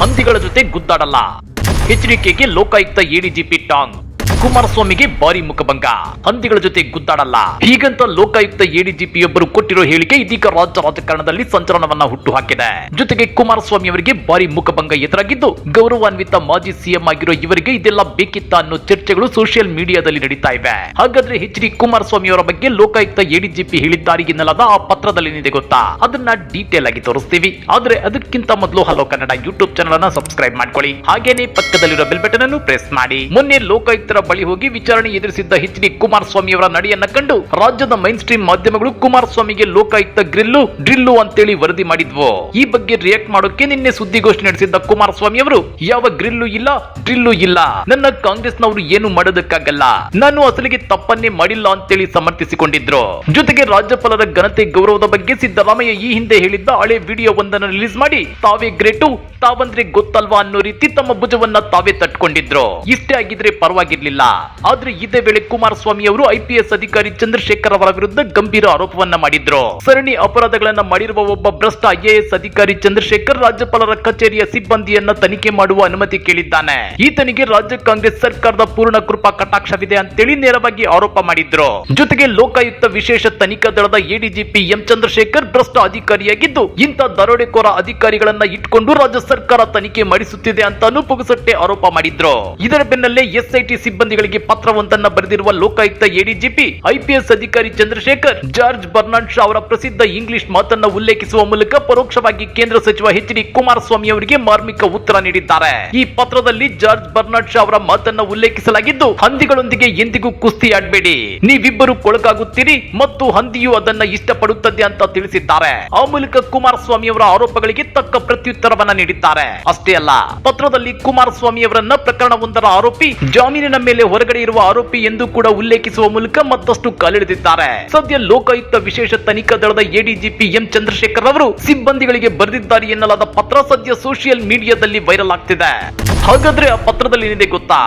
ಹಂದಿಗಳ ಜೊತೆ ಗುದ್ದಾಡಲ್ಲ. ಎಚ್ಡಿಕೆಗೆ ಲೋಕಾಯುಕ್ತ ಎಡಿಜಿಪಿ ಟಾಂಗ್. ಕುಮಾರಸ್ವಾಮಿಗೆ ಭಾರಿ ಮುಖಭಂಗ. ಹಂದಿಗಳ ಜೊತೆ ಗುದ್ದಾಡಲ್ಲ. ಹೀಗಂತ ಲೋಕಾಯುಕ್ತ ಎಡಿಜಿಪಿಯೊಬ್ಬರು ಕೊಟ್ಟಿರೋ ಹೇಳಿಕೆ ಇದೀಗ ರಾಜ್ಯ ರಾಜಕಾರಣದಲ್ಲಿ ಸಂಚಲನವನ್ನ ಹುಟ್ಟು ಹಾಕಿದೆ ಜೊತೆಗೆ ಕುಮಾರಸ್ವಾಮಿ ಅವರಿಗೆ ಭಾರಿ ಮುಖಭಂಗ ಎದುರಾಗಿದ್ದು, ಗೌರವಾನ್ವಿತ ಮಾಜಿ ಸಿಎಂ ಆಗಿರೋ ಇವರಿಗೆ ಇದೆಲ್ಲ ಬೇಕಿತ್ತ ಅನ್ನೋ ಚರ್ಚೆಗಳು ಸೋಷಿಯಲ್ ಮೀಡಿಯಾದಲ್ಲಿ ನಡೀತಾ ಇವೆ. ಹಾಗಾದ್ರೆ ಎಚ್ ಡಿ ಕುಮಾರಸ್ವಾಮಿ ಅವರ ಬಗ್ಗೆ ಲೋಕಾಯುಕ್ತ ಎಡಿಜಿಪಿ ಹೇಳಿದ್ದಾರೆ ಎನ್ನಲಾದ ಆ ಪತ್ರದಲ್ಲಿ ಏನಿದೆ ಗೊತ್ತಾ? ಅದನ್ನ ಡೀಟೇಲ್ ಆಗಿ ತೋರಿಸ್ತೀವಿ. ಆದ್ರೆ ಅದಕ್ಕಿಂತ ಮೊದಲು ಹಲೋ ಕನ್ನಡ ಯೂಟ್ಯೂಬ್ ಚಾನಲ್ ಅನ್ನ ಸಬ್ಸ್ಕ್ರೈಬ್ ಮಾಡ್ಕೊಳ್ಳಿ. ಹಾಗೇನೆ ಪಕ್ಕದಲ್ಲಿರೋ ಬೆಲ್ ಬಟನ್ ಅನ್ನು ಪ್ರೆಸ್ ಮಾಡಿ. ಮೊನ್ನೆ ಲೋಕಾಯುಕ್ತರ ಬಳಿ ಹೋಗಿ ವಿಚಾರಣೆ ಎದುರಿಸಿದ್ದ ಎಚ್ ಡಿ ಕುಮಾರಸ್ವಾಮಿ ಅವರ ನಡೆಯನ್ನ ಕಂಡು ರಾಜ್ಯದ ಮೈನ್ ಸ್ಟ್ರೀಮ್ ಮಾಧ್ಯಮಗಳು ಕುಮಾರಸ್ವಾಮಿಗೆ ಲೋಕಾಯುಕ್ತ ಗ್ರಿಲ್ಲು, ಡ್ರಿಲ್ಲು ಅಂತೇಳಿ ವರದಿ ಮಾಡಿದ್ವು. ಈ ಬಗ್ಗೆ ರಿಯಾಕ್ಟ್ ಮಾಡೋಕೆ ನಿನ್ನೆ ಸುದ್ದಿಗೋಷ್ಠಿ ನಡೆಸಿದ್ದ ಕುಮಾರಸ್ವಾಮಿ ಅವರು, ಯಾವ ಗ್ರಿಲ್ಲು ಇಲ್ಲ, ಡ್ರಿಲ್ಲು ಇಲ್ಲ. ನನ್ನ ಕಾಂಗ್ರೆಸ್ ನವರು ಏನು ಮಾಡೋದಕ್ಕಾಗಲ್ಲ. ನಾನು ಅಸಲಿಗೆ ತಪ್ಪನ್ನೇ ಮಾಡಿಲ್ಲ ಅಂತೇಳಿ ಸಮರ್ಥಿಸಿಕೊಂಡಿದ್ರು. ಜೊತೆಗೆ ರಾಜ್ಯಪಾಲರ ಘನತೆ ಗೌರವದ ಬಗ್ಗೆ ಸಿದ್ದರಾಮಯ್ಯ ಈ ಹಿಂದೆ ಹೇಳಿದ್ದ ಹಳೆ ವಿಡಿಯೋ ಒಂದನ್ನು ರಿಲೀಸ್ ಮಾಡಿ, ತಾವೇ ಗ್ರೇಟು, ತಾವಂದ್ರೆ ಗೊತ್ತಲ್ವಾ ಅನ್ನೋ ರೀತಿ ತಮ್ಮ ಭುಜವನ್ನ ತಾವೇ ತಟ್ಕೊಂಡಿದ್ರು. ಇಷ್ಟೇ ಆಗಿದ್ರೆ ಪರವಾಗಿರ್ಲಿಲ್ಲ. ಆದ್ರೆ ಇದೇ ವೇಳೆ ಕುಮಾರಸ್ವಾಮಿ ಅವರು ಐಪಿಎಸ್ ಅಧಿಕಾರಿ ಚಂದ್ರಶೇಖರ್ ಅವರ ವಿರುದ್ಧ ಗಂಭೀರ ಆರೋಪವನ್ನ ಮಾಡಿದ್ರು. ಸರಣಿ ಅಪರಾಧಗಳನ್ನ ಮಾಡಿರುವ ಒಬ್ಬ ಭ್ರಷ್ಟ ಐಎಎಸ್ ಅಧಿಕಾರಿ ಚಂದ್ರಶೇಖರ್ ರಾಜ್ಯಪಾಲರ ಕಚೇರಿಯ ಸಿಬ್ಬಂದಿಯನ್ನ ತನಿಖೆ ಮಾಡುವ ಅನುಮತಿ ಕೇಳಿದ್ದಾನೆ. ಈತನಿಗೆ ರಾಜ್ಯ ಕಾಂಗ್ರೆಸ್ ಸರ್ಕಾರದ ಪೂರ್ಣ ಕೃಪಾ ಕಟಾಕ್ಷವಿದೆ ಅಂತೇಳಿ ನೇರವಾಗಿ ಆರೋಪ ಮಾಡಿದ್ರು. ಜೊತೆಗೆ ಲೋಕಾಯುಕ್ತ ವಿಶೇಷ ತನಿಖಾ ದಳದ ಎಡಿಜಿಪಿ ಎಂ ಚಂದ್ರಶೇಖರ್ ಭ್ರಷ್ಟ ಅಧಿಕಾರಿಯಾಗಿದ್ದು, ಇಂಥ ದರೋಡೆಕೋರ ಅಧಿಕಾರಿಗಳನ್ನ ಇಟ್ಕೊಂಡು ರಾಜ್ಯ ಸರ್ಕಾರ ತನಿಖೆ ಮಾಡಿಸುತ್ತಿದೆ ಅಂತಾನು ಪುಗಸಟ್ಟೆ ಆರೋಪ ಮಾಡಿದ್ರು. ಇದರ ಬೆನ್ನಲ್ಲೇ ಎಸ್ಐಟಿ ಸಿಬ್ಬಂದಿಗಳಿಗೆ ಪತ್ರವೊಂದನ್ನ ಬರೆದಿರುವ ಲೋಕಾಯುಕ್ತ ಎಡಿಜಿಪಿ ಐಪಿಎಸ್ ಅಧಿಕಾರಿ ಚಂದ್ರಶೇಖರ್, ಜಾರ್ಜ್ ಬರ್ನಾಡ್ ಶಾ ಅವರ ಪ್ರಸಿದ್ಧ ಇಂಗ್ಲಿಷ್ ಮಾತನ್ನ ಉಲ್ಲೇಖಿಸುವ ಮೂಲಕ ಪರೋಕ್ಷವಾಗಿ ಕೇಂದ್ರ ಸಚಿವ ಎಚ್ ಡಿ ಕುಮಾರಸ್ವಾಮಿ ಅವರಿಗೆ ಮಾರ್ಮಿಕ ಉತ್ತರ ನೀಡಿದ್ದಾರೆ. ಈ ಪತ್ರದಲ್ಲಿ ಜಾರ್ಜ್ ಬರ್ನಾಡ್ ಶಾ ಅವರ ಮಾತನ್ನ ಉಲ್ಲೇಖಿಸಲಾಗಿದ್ದು, ಹಂದಿಗಳೊಂದಿಗೆ ಎಂದಿಗೂ ಕುಸ್ತಿ ಆಡಬೇಡಿ ನೀವಿಬ್ಬರು ಕೊಳಕಾಗುತ್ತೀರಿ ಮತ್ತು ಹಂದಿಯು ಅದನ್ನ ಇಷ್ಟಪಡುತ್ತದೆ ಅಂತ ತಿಳಿಸಿದ್ದಾರೆ. ಆ ಮೂಲಕ ಕುಮಾರಸ್ವಾಮಿ ಅವರ ಆರೋಪಗಳಿಗೆ ತಕ್ಕ ಪ್ರತ್ಯುತ್ತರವನ್ನ ನೀಡಿದ್ದಾರೆ. ಅಷ್ಟೇ ಅಲ್ಲ, ಪತ್ರದಲ್ಲಿ ಕುಮಾರಸ್ವಾಮಿ ಅವರನ್ನ ಪ್ರಕರಣವೊಂದರ ಆರೋಪಿ ಜಾಮೀನಿನ ಮೇಲೆ ಹೊರಗಡೆ ಇರುವ ಆರೋಪಿ ಎಂದು ಕೂಡ ಉಲ್ಲೇಖಿಸುವ ಮೂಲಕ ಮತ್ತಷ್ಟು ಕಾಲಿಡಿದಿದ್ದಾರೆ ಸದ್ಯ ಲೋಕಾಯುಕ್ತ ವಿಶೇಷ ತನಿಖಾ ದಳದ ಎಡಿಜಿಪಿ ಎಂ ಚಂದ್ರಶೇಖರ್ ಅವರು ಸಿಬ್ಬಂದಿಗಳಿಗೆ ಬರೆದಿದ್ದಾರೆ ಎನ್ನಲಾದ ಪತ್ರ ಸದ್ಯ ಸೋಷಿಯಲ್ ಮೀಡಿಯಾದಲ್ಲಿ ವೈರಲ್ ಆಗ್ತಿದೆ. ಹಾಗಾದ್ರೆ ಆ ಪತ್ರದಲ್ಲಿ ಏನಿದೆ ಗೊತ್ತಾ?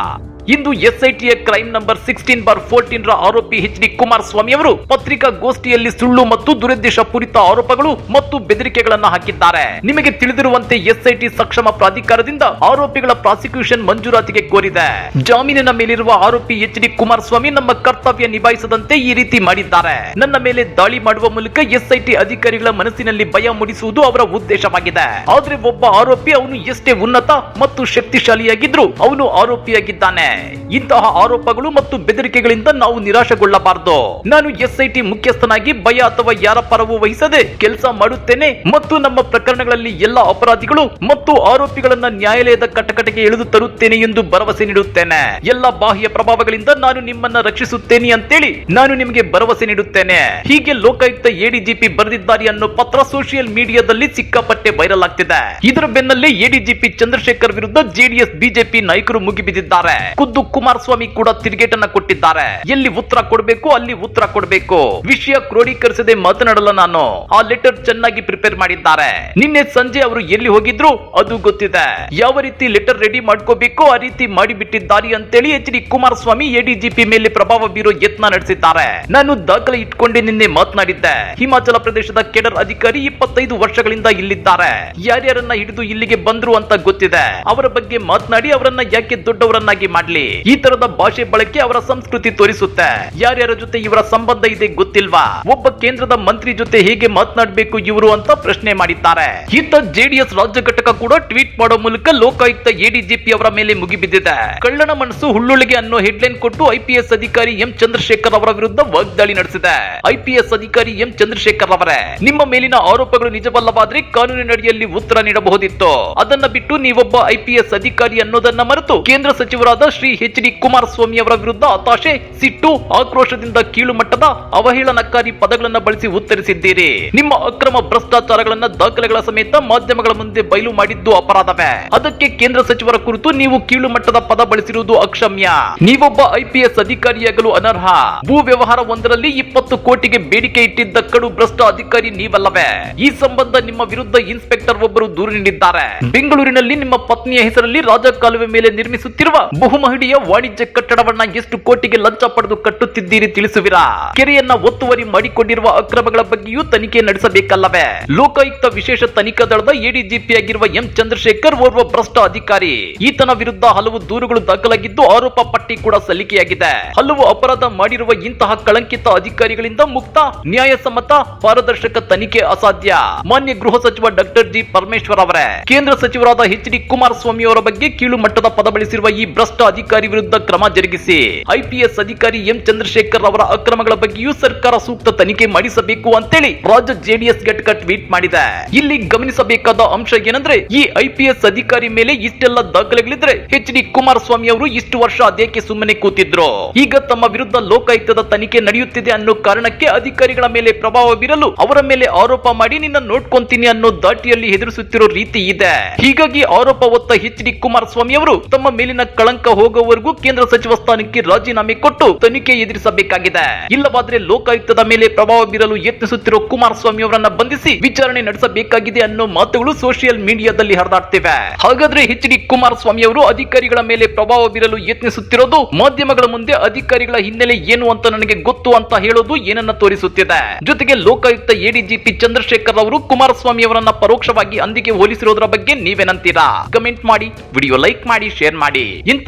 ಇಂದು ಎಸ್ಐಟಿಯ crime number sixteen bar fourteen ರ ಆರೋಪಿ ಎಚ್ ಡಿ ಕುಮಾರಸ್ವಾಮಿ ಅವರು ಪತ್ರಿಕಾಗೋಷ್ಠಿಯಲ್ಲಿ ಸುಳ್ಳು ಮತ್ತು ದುರುದ್ದೇಶ ಪೂರಿತ ಆರೋಪಗಳು ಮತ್ತು ಬೆದರಿಕೆಗಳನ್ನು ಹಾಕಿದ್ದಾರೆ. ನಿಮಗೆ ತಿಳಿದಿರುವಂತೆ ಎಸ್ಐಟಿ ಸಕ್ಷಮ ಪ್ರಾಧಿಕಾರದಿಂದ ಆರೋಪಿಗಳ ಪ್ರಾಸಿಕ್ಯೂಷನ್ ಮಂಜೂರಾತಿಗೆ ಕೋರಿದೆ. ಜಾಮೀನಿನ ಮೇಲಿರುವ ಆರೋಪಿ ಎಚ್ ಡಿ ಕುಮಾರಸ್ವಾಮಿ ನಮ್ಮ ಕರ್ತವ್ಯ ನಿಭಾಯಿಸದಂತೆ ಈ ರೀತಿ ಮಾಡಿದ್ದಾರೆ. ನನ್ನ ಮೇಲೆ ದಾಳಿ ಮಾಡುವ ಮೂಲಕ ಎಸ್ಐಟಿ ಅಧಿಕಾರಿಗಳ ಮನಸ್ಸಿನಲ್ಲಿ ಭಯ ಮೂಡಿಸುವುದು ಅವರ ಉದ್ದೇಶವಾಗಿದೆ. ಆದ್ರೆ ಒಬ್ಬ ಆರೋಪಿ ಅವನು ಎಷ್ಟೇ ಉನ್ನತ ಮತ್ತು ಶಕ್ತಿಶಾಲಿಯಾಗಿದ್ರು ಅವನು ಆರೋಪಿಯಾಗಿದ್ದಾನೆ. ಇಂತಹ ಆರೋಪಗಳು ಮತ್ತು ಬೆದರಿಕೆಗಳಿಂದ ನಾವು ನಿರಾಶೆಗೊಳ್ಳಬಾರದು. ನಾನು ಎಸ್ಐಟಿ ಮುಖ್ಯಸ್ಥನಾಗಿ ಭಯ ಅಥವಾ ಯಾರ ಪರವೂ ವಹಿಸದೆ ಕೆಲಸ ಮಾಡುತ್ತೇನೆ ಮತ್ತು ನಮ್ಮ ಪ್ರಕರಣಗಳಲ್ಲಿ ಎಲ್ಲ ಅಪರಾಧಿಗಳು ಮತ್ತು ಆರೋಪಿಗಳನ್ನ ನ್ಯಾಯಾಲಯದ ಕಟಕಟೆಗೆ ಎಳೆದು ತರುತ್ತೇನೆ ಎಂದು ಭರವಸೆ ನೀಡುತ್ತೇನೆ. ಎಲ್ಲ ಬಾಹ್ಯ ಪ್ರಭಾವಗಳಿಂದ ನಾನು ನಿಮ್ಮನ್ನ ರಕ್ಷಿಸುತ್ತೇನೆ ಅಂತೇಳಿ ನಾನು ನಿಮಗೆ ಭರವಸೆ ನೀಡುತ್ತೇನೆ. ಹೀಗೆ ಲೋಕಾಯುಕ್ತ ಎಡಿಜಿಪಿ ಬರೆದಿದ್ದಾರೆ ಅನ್ನೋ ಪತ್ರ ಸೋಷಿಯಲ್ ಮೀಡಿಯಾದಲ್ಲಿ ಸಿಕ್ಕಾಪಟ್ಟೆ ವೈರಲ್ ಆಗ್ತಿದೆ. ಇದರ ಬೆನ್ನಲ್ಲೇ ಎಡಿಜಿಪಿ ಚಂದ್ರಶೇಖರ್ ವಿರುದ್ಧ ಜೆಡಿಎಸ್, ಬಿಜೆಪಿ ನಾಯಕರು ಮುಗಿಬಿದ್ದಿದ್ದಾರೆ. ಖುದ್ದು ಕುಮಾರಸ್ವಾಮಿ ಕೂಡ ತಿರುಗೇಟನ್ನ ಕೊಟ್ಟಿದ್ದಾರೆ. ಎಲ್ಲಿ ಉತ್ತರ ಕೊಡಬೇಕು, ಅಲ್ಲಿ ಉತ್ತರ ಕೊಡಬೇಕು. ವಿಷಯ ಕ್ರೋಢೀಕರಿಸದೆ ಮಾತನಾಡಲ್ಲ ನಾನು. ಆ ಲೆಟರ್ ಚೆನ್ನಾಗಿ ಪ್ರಿಪೇರ್ ಮಾಡಿದ್ದಾರೆ. ನಿನ್ನೆ ಸಂಜೆ ಅವರು ಎಲ್ಲಿ ಹೋಗಿದ್ರು, ಅದು ಗೊತ್ತಿದೆ. ಯಾವ ರೀತಿ ಲೆಟರ್ ರೆಡಿ ಮಾಡ್ಕೋಬೇಕು, ಆ ರೀತಿ ಮಾಡಿಬಿಟ್ಟಿದ್ದಾರೆ ಅಂತೇಳಿ ಎಚ್ ಡಿ ಕುಮಾರಸ್ವಾಮಿ ಎಡಿಜಿಪಿ ಮೇಲೆ ಪ್ರಭಾವ ಬೀರೋ ಯತ್ನ ನಡೆಸಿದ್ದಾರೆ. ನಾನು ದಾಖಲೆ ಇಟ್ಕೊಂಡೆ ನಿನ್ನೆ ಮಾತನಾಡಿದ್ದೆ. ಹಿಮಾಚಲ ಪ್ರದೇಶದ ಕೆಡರ್ ಅಧಿಕಾರಿ ಇಪ್ಪತ್ತೈದು ವರ್ಷಗಳಿಂದ ಇಲ್ಲಿದ್ದಾರೆ. ಯಾರ್ಯಾರನ್ನ ಹಿಡಿದು ಇಲ್ಲಿಗೆ ಬಂದ್ರು ಅಂತ ಗೊತ್ತಿದೆ. ಅವರ ಬಗ್ಗೆ ಮಾತನಾಡಿ ಅವರನ್ನ ಯಾಕೆ ದೊಡ್ಡವರನ್ನಾಗಿ ಮಾಡ್ಲಿ ಈ ತರದ ಭಾಷೆ ಬಳಕೆ ಅವರ ಸಂಸ್ಕೃತಿ ತೋರಿಸುತ್ತೆ. ಯಾರ್ಯಾರ ಜೊತೆ ಇವರ ಸಂಬಂಧ ಇದೆ ಗೊತ್ತಿಲ್ವಾ? ಒಬ್ಬ ಕೇಂದ್ರದ ಮಂತ್ರಿ ಜೊತೆ ಹೇಗೆ ಮಾತನಾಡಬೇಕು ಇವರು ಅಂತ ಪ್ರಶ್ನೆ ಮಾಡಿದ್ದಾರೆ. ಈತ ಜೆಡಿಎಸ್ ರಾಜ್ಯ ಘಟಕ ಕೂಡ ಟ್ವೀಟ್ ಮಾಡೋ ಮೂಲಕ ಲೋಕಾಯುಕ್ತ ಎಡಿಜಿಪಿ ಅವರ ಮೇಲೆ ಮುಗಿಬಿದ್ದಿದೆ. ಕಳ್ಳನ ಮನಸ್ಸು ಹುಳ್ಳುಳಿಗೆ ಅನ್ನೋ ಹೆಡ್ಲೈನ್ ಕೊಟ್ಟು ಐಪಿಎಸ್ ಅಧಿಕಾರಿ ಎಂ ಚಂದ್ರಶೇಖರ್ ಅವರ ವಿರುದ್ಧ ವಾಗ್ದಾಳಿ ನಡೆಸಿದೆ. ಐಪಿಎಸ್ ಅಧಿಕಾರಿ ಎಂ ಚಂದ್ರಶೇಖರ್ ಅವರೇ, ನಿಮ್ಮ ಮೇಲಿನ ಆರೋಪಗಳು ನಿಜವಲ್ಲವಾದ್ರೆ ಕಾನೂನಿನಡಿಯಲ್ಲಿ ಉತ್ತರ ನೀಡಬಹುದಿತ್ತು. ಅದನ್ನ ಬಿಟ್ಟು ನೀವೊಬ್ಬ ಐಪಿಎಸ್ ಅಧಿಕಾರಿ ಅನ್ನೋದನ್ನ ಮರೆತು ಕೇಂದ್ರ ಸಚಿವರಾದ ಶ್ರೀ ಎಚ್ ಡಿ ಕುಮಾರಸ್ವಾಮಿ ಅವರ ವಿರುದ್ಧ ಹತಾಶೆ, ಸಿಟ್ಟು, ಆಕ್ರೋಶದಿಂದ ಕೀಳು ಮಟ್ಟದ ಅವಹೇಳನಕಾರಿ ಪದಗಳನ್ನ ಬಳಸಿ ಉತ್ತರಿಸಿದ್ದೀರಿ. ನಿಮ್ಮ ಅಕ್ರಮ ಭ್ರಷ್ಟಾಚಾರಗಳನ್ನ ದಾಖಲೆಗಳ ಸಮೇತ ಮಾಧ್ಯಮಗಳ ಮುಂದೆ ಬಯಲು ಮಾಡಿದ್ದು ಅಪರಾಧವೇ? ಅದಕ್ಕೆ ಕೇಂದ್ರ ಸಚಿವರ ಕುರಿತು ನೀವು ಕೀಳು ಮಟ್ಟದ ಪದ ಬಳಸಿರುವುದು ಅಕ್ಷಮ್ಯ. ನೀವೊಬ್ಬ ಐಪಿಎಸ್ ಅಧಿಕಾರಿಯಾಗಲು ಅನರ್ಹ. ಭೂ ವ್ಯವಹಾರ ಒಂದರಲ್ಲಿ ಇಪ್ಪತ್ತು ಕೋಟಿಗೆ ಬೇಡಿಕೆ ಇಟ್ಟಿದ್ದ ಕಡು ಭ್ರಷ್ಟ ಅಧಿಕಾರಿ ನೀವಲ್ಲವೇ? ಈ ಸಂಬಂಧ ನಿಮ್ಮ ವಿರುದ್ಧ ಇನ್ಸ್ಪೆಕ್ಟರ್ ಒಬ್ಬರು ದೂರು ನೀಡಿದ್ದಾರೆ. ಬೆಂಗಳೂರಿನಲ್ಲಿ ನಿಮ್ಮ ಪತ್ನಿಯ ಹೆಸರಲ್ಲಿ ರಾಜಕಾಲುವೆ ಮೇಲೆ ನಿರ್ಮಿಸುತ್ತಿರುವ ಬಹುಮಹಡಿ ಮಹಡಿಯ ವಾಣಿಜ್ಯ ಕಟ್ಟಡವನ್ನ ಎಷ್ಟು ಕೋಟಿಗೆ ಲಂಚ ಪಡೆದು ಕಟ್ಟುತ್ತಿದ್ದೀರಿ ತಿಳಿಸುವಿರಾ? ಕೆರೆಯನ್ನ ಒತ್ತುವರಿ ಮಾಡಿಕೊಂಡಿರುವ ಅಕ್ರಮಗಳ ಬಗ್ಗೆಯೂ ತನಿಖೆ ನಡೆಸಬೇಕಲ್ಲವೇ? ಲೋಕಾಯುಕ್ತ ವಿಶೇಷ ತನಿಖಾ ದಳದ ಎಡಿಜಿಪಿ ಆಗಿರುವ ಎಂ ಚಂದ್ರಶೇಖರ್ ಓರ್ವ ಭ್ರಷ್ಟ ಅಧಿಕಾರಿ. ಈತನ ವಿರುದ್ಧ ಹಲವು ದೂರುಗಳು ದಾಖಲಾಗಿದ್ದು ಆರೋಪ ಪಟ್ಟಿ ಕೂಡ ಸಲ್ಲಿಕೆಯಾಗಿದೆ. ಹಲವು ಅಪರಾಧ ಮಾಡಿರುವ ಇಂತಹ ಕಳಂಕಿತ ಅಧಿಕಾರಿಗಳಿಂದ ಮುಕ್ತ, ನ್ಯಾಯಸಮ್ಮತ, ಪಾರದರ್ಶಕ ತನಿಖೆ ಅಸಾಧ್ಯ. ಮಾನ್ಯ ಗೃಹ ಸಚಿವ ಡಾಕ್ಟರ್ ಜಿ ಪರಮೇಶ್ವರ್ ಅವರೇ. ಕೇಂದ್ರ ಸಚಿವರಾದ ಎಚ್ ಡಿ ಕುಮಾರಸ್ವಾಮಿ ಅವರ ಬಗ್ಗೆ ಕೀಳು ಮಟ್ಟದ ಪದ ಬಳಸಿರುವ ಈ ಭ್ರಷ್ಟ ಅಧಿಕಾರಿ ವಿರುದ್ಧ ಕ್ರಮ ಜರುಗಿಸಿ. ಐಪಿಎಸ್ ಅಧಿಕಾರಿ ಎಂ ಚಂದ್ರಶೇಖರ್ ಅವರ ಅಕ್ರಮಗಳ ಬಗ್ಗೆಯೂ ಸರ್ಕಾರ ಸೂಕ್ತ ತನಿಖೆ ಮಾಡಿಸಬೇಕು ಅಂತೇಳಿ ರಾಜ್ಯ ಜೆಡಿಎಸ್ ಘಟಕ ಟ್ವೀಟ್ ಮಾಡಿದೆ. ಇಲ್ಲಿ ಗಮನಿಸಬೇಕಾದ ಅಂಶ ಏನಂದ್ರೆ, ಈ ಐಪಿಎಸ್ ಅಧಿಕಾರಿ ಮೇಲೆ ಇಷ್ಟೆಲ್ಲ ದಾಖಲೆಗಳಿದ್ರೆ ಎಚ್ ಡಿ ಕುಮಾರಸ್ವಾಮಿ ಅವರು ಇಷ್ಟು ವರ್ಷ ಅದೇಕೆ ಸುಮ್ಮನೆ ಕೂತಿದ್ರು? ಈಗ ತಮ್ಮ ವಿರುದ್ಧ ಲೋಕಾಯುಕ್ತದ ತನಿಖೆ ನಡೆಯುತ್ತಿದೆ ಅನ್ನೋ ಕಾರಣಕ್ಕೆ ಅಧಿಕಾರಿಗಳ ಮೇಲೆ ಪ್ರಭಾವ ಬೀರಲು ಅವರ ಮೇಲೆ ಆರೋಪ ಮಾಡಿ ನಿನ್ನ ನೋಡ್ಕೊಂತೀನಿ ಅನ್ನೋ ದಾಟಿಯಲ್ಲಿ ಹೆದರಿಸುತ್ತಿರೋ ರೀತಿ ಇದೆ. ಹೀಗಾಗಿ ಆರೋಪ ಹೊತ್ತ ಎಚ್ ಡಿ ಕುಮಾರಸ್ವಾಮಿ ಅವರು ತಮ್ಮ ಮೇಲಿನ ಕಳಂಕ ಹೋಗುವವರೆಗೂ ಕೇಂದ್ರ ಸಚಿವ ಸ್ಥಾನಕ್ಕೆ ರಾಜೀನಾಮೆ ಕೊಟ್ಟು ತನಿಖೆ ಎದುರಿಸಬೇಕಾಗಿದೆ. ಇಲ್ಲವಾದ್ರೆ ಲೋಕಾಯುಕ್ತದ ಮೇಲೆ ಪ್ರಭಾವ ಬೀರಲು ಯತ್ನಿಸುತ್ತಿರುವ ಕುಮಾರಸ್ವಾಮಿ ಅವರನ್ನ ಬಂಧಿಸಿ ವಿಚಾರಣೆ ನಡೆಸಬೇಕಾಗಿದೆ ಅನ್ನೋ ಮಾತುಗಳು ಸೋಷಿಯಲ್ ಮೀಡಿಯಾದಲ್ಲಿ ಹರಿದಾಡ್ತಿವೆ. ಹಾಗಾದ್ರೆ ಎಚ್ ಡಿ ಕುಮಾರಸ್ವಾಮಿ ಅವರು ಅಧಿಕಾರಿಗಳ ಮೇಲೆ ಪ್ರಭಾವ ಬೀರಲು ಯತ್ನಿಸುತ್ತಿರೋದು ಮಾಧ್ಯಮಗಳ ಮುಂದೆ ಅಧಿಕಾರಿಗಳ ಹಿನ್ನೆಲೆ ಏನು ಅಂತ ನನಗೆ ಗೊತ್ತು ಅಂತ ಹೇಳೋದು ಏನನ್ನ ತೋರಿಸುತ್ತಿದೆ. ಜೊತೆಗೆ ಲೋಕಾಯುಕ್ತ ಎಡಿಜಿಪಿ ಚಂದ್ರಶೇಖರ್ ಅವರು ಕುಮಾರಸ್ವಾಮಿ ಅವರನ್ನ ಪರೋಕ್ಷವಾಗಿ ಅಂದಿಗೆ ಹೋಲಿಸಿರೋದ್ರ ಬಗ್ಗೆ ನೀವೇನಂತೀರಾ? ಕಮೆಂಟ್ ಮಾಡಿ, ವಿಡಿಯೋ ಲೈಕ್ ಮಾಡಿ, ಶೇರ್ ಮಾಡಿ. ಇಂಥ